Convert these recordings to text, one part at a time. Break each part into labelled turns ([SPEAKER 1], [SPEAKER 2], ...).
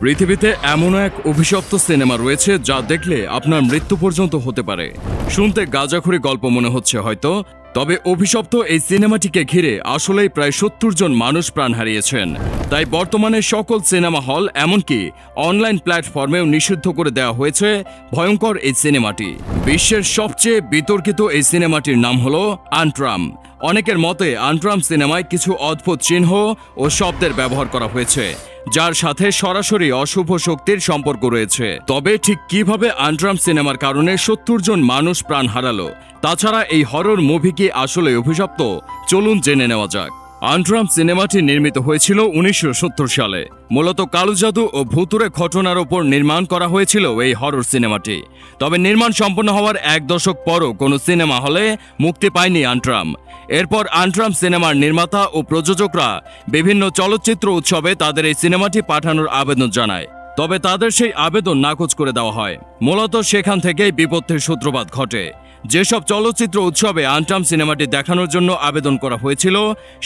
[SPEAKER 1] পৃথিবীতে এমন এক অভিশপ্ত সিনেমা রয়েছে যা দেখলে আপনার মৃত্যু পর্যন্ত হতে পারে। শুনতে গাজাখুরি গল্প মনে হচ্ছে হয়তো, তবে অভিশপ্ত এই সিনেমাটিকে ঘিরে আসলেই প্রায় সত্তর জন মানুষ প্রাণ হারিয়েছেন। তাই বর্তমানে সকল সিনেমা হল, এমনকি অনলাইন প্ল্যাটফর্মেও নিষিদ্ধ করে দেওয়া হয়েছে ভয়ঙ্কর এই সিনেমাটি। বিশ্বের সবচেয়ে বিতর্কিত এই সিনেমাটির নাম হল আন্ট্রাম। অনেকের মতে আন্ট্রাম সিনেমায় কিছু অদ্ভুত চিহ্ন ও শব্দের ব্যবহার করা হয়েছে। যার সাথে সরাসরি অশুভ শক্তির সম্পর্ক রয়েছে। তবে ঠিক কীভাবে আন্ড্রাম সিনেমার কারণে সত্তর জন মানুষ প্রাণ হারালো, তাছাড়া এই হরর মুভি কি আসলে অভিশপ্ত? চলুন জেনে নেওয়া যাক। আন্ট্রাম সিনেমাটি নির্মিত হয়েছিল উনিশশো সত্তর সালে। মূলত কালো জাদু ও ভুতুরে ঘটনার ওপর নির্মাণ করা হয়েছিল এই হরর সিনেমাটি। তবে নির্মাণ সম্পন্ন হওয়ার এক দশক পরও কোনো সিনেমা হলে মুক্তি পায়নি আন্ট্রাম এরপর আন্ট্রাম সিনেমার নির্মাতা ও প্রযোজকরা বিভিন্ন চলচ্চিত্র উৎসবে তাদের এই সিনেমাটি পাঠানোর আবেদন জানায়। তবে তাদের সেই আবেদন নাকচ করে দেওয়া হয়। মূলত সেখান থেকেই বিপত্তির সূত্রপাত ঘটে। যেসব চলচ্চিত্র উৎসবে আন্ট্রাম সিনেমাটি দেখানোর জন্য আবেদন করা হয়েছিল,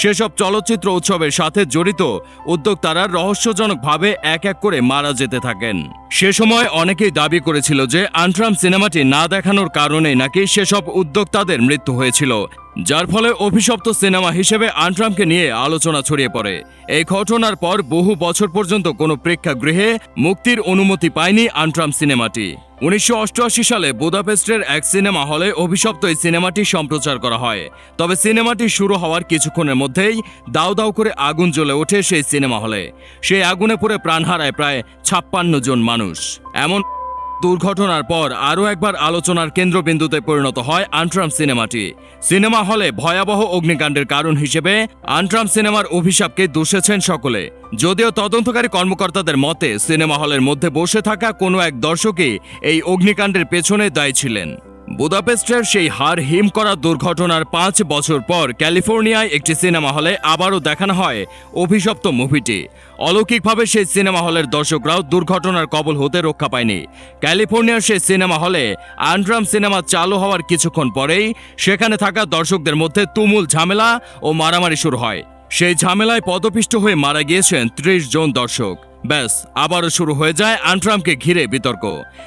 [SPEAKER 1] সেসব চলচ্চিত্র উৎসবের সাথে জড়িত উদ্যোক্তারা রহস্যজনকভাবে এক এক করে মারা যেতে থাকেন। সে সময় অনেকেই দাবি করেছিল যে আন্ট্রাম সিনেমাটি না দেখানোর কারণে নাকি সেসব উদ্যোক্তাদের মৃত্যু হয়েছিল, যার ফলে অভিশপ্ত সিনেমা হিসেবে আন্ট্রামকে নিয়ে আলোচনা ছড়িয়ে পড়ে। এই ঘটনার পর বহু বছর পর্যন্ত কোনো প্রেক্ষাগৃহে মুক্তির অনুমতি পায়নি আন্ট্রাম সিনেমাটি। উনিশশো অষ্টআশি সালে বুদাপেস্টের এক সিনেমা হলে অভিশপ্ত এই সিনেমাটি সম্প্রচার করা হয়। তবে সিনেমাটি শুরু হওয়ার কিছুক্ষণের মধ্যেই দাও দাও করে আগুন জ্বলে ওঠে সেই সিনেমা হলে। সেই আগুনে পড়ে প্রাণ হারায় প্রায় ছাপ্পান্ন জন মানুষ। এমন দুর্ঘটনার পর আরও একবার আলোচনার কেন্দ্রবিন্দুতে পরিণত হয় আন্ট্রাম সিনেমাটি। সিনেমা হলে ভয়াবহ অগ্নিকাণ্ডের কারণ হিসেবে আন্ট্রাম সিনেমার অভিশাপকে দূষেছেন সকলে। যদিও তদন্তকারী কর্মকর্তাদের মতে, সিনেমা হলের মধ্যে বসে থাকা কোনো এক দর্শকই এই অগ্নিকাণ্ডের পেছনে দায়ী ছিলেন। বুদাপেস্টের সেই হার হিম করা দুর্ঘটনার পাঁচ বছর পর ক্যালিফোর্নিয়ায় একটি সিনেমা হলে আবারও দেখানো হয় অভিশপ্ত মুভিটি। অলৌকিকভাবে সেই সিনেমা হলের দর্শকরাও দুর্ঘটনার কবল হতে রক্ষা পায়নি। ক্যালিফোর্নিয়ার সেই সিনেমা হলে আন্ড্রাম সিনেমা চালু হওয়ার কিছুক্ষণ পরেই সেখানে থাকা দর্শকদের মধ্যে তুমুল ঝামেলা ও মারামারি শুরু হয়। সেই ঝামেলায় পদপিষ্ট হয়ে মারা গিয়েছেন ত্রিশ জন দর্শক। ব্যাস, আবারও শুরু হয়ে যায় আন্ট্রামকে ঘিরে বিতর্ক।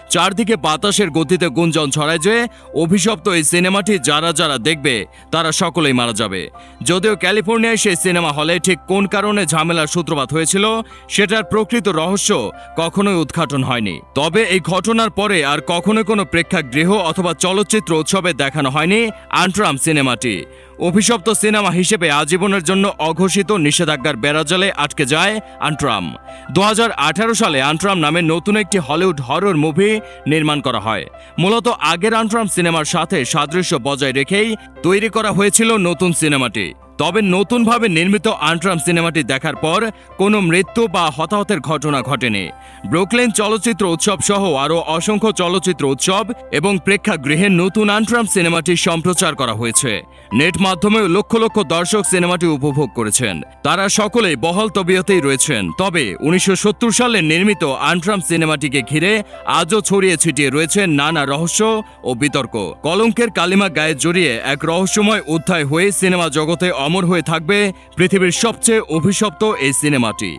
[SPEAKER 1] চারদিকে বাতাসের গতিতে গুঞ্জন ছড়ায় যে অভিশপ্ত এই সিনেমাটি যারা যারা দেখবে, তারা সকলেই মারা যাবে। যদিও ক্যালিফোর্নিয়ায় সেই সিনেমা হলে ঠিক কোন কারণে ঝামেলার সূত্রপাত হয়েছিল, সেটার প্রকৃত রহস্য কখনোই উদ্ঘাটন হয়নি। তবে এই ঘটনার পরে আর কখনো কোনো প্রেক্ষাগৃহ অথবা চলচ্চিত্র উৎসবে দেখানো হয়নি আন্ট্রাম সিনেমাটি। অভিশপ্ত সিনেমা হিসেবে আজীবনের জন্য অঘোষিত নিষেধাজ্ঞার বেড়াজালে আটকে যায় আন্ট্রাম। দু হাজার আঠারো সালে আন্ট্রাম নামে নতুন একটি হলিউড হরর মুভি নির্মাণ করা হয়। মূলত আগের আন্ট্রাম সিনেমার সাথে সাদৃশ্য বজায় রেখেই তৈরি করা হয়েছিল নতুন সিনেমাটি। তবে নতুনভাবে নির্মিত আন্ট্রাম সিনেমাটি দেখার পর কোনো মৃত্যু বা হতাহতের ঘটনা ঘটেনি। ব্রুকলেন চলচ্চিত্র উৎসব সহ আরও অসংখ্য চলচ্চিত্র উৎসব এবং প্রেক্ষাগৃহে নতুন আন্ট্রাম সিনেমাটি সম্প্রচার করা হয়েছে। নেট মাধ্যমে লক্ষ লক্ষ দর্শক সিনেমাটি উপভোগ করেছেন। তারা সকলেই বহল তবিয়তেই রয়েছেন। তবে উনিশশো সত্তর সালে নির্মিত আন্ট্রাম সিনেমাটিকে ঘিরে আজও ছড়িয়ে ছিটিয়ে রয়েছে নানা রহস্য ও বিতর্ক। কলঙ্কের কালিমা গায়ে জড়িয়ে এক রহস্যময় অধ্যায় হয়ে সিনেমা জগতে অমর হয়ে থাকবে পৃথিবীর সবচেয়ে অভিশপ্ত এই সিনেমাটি।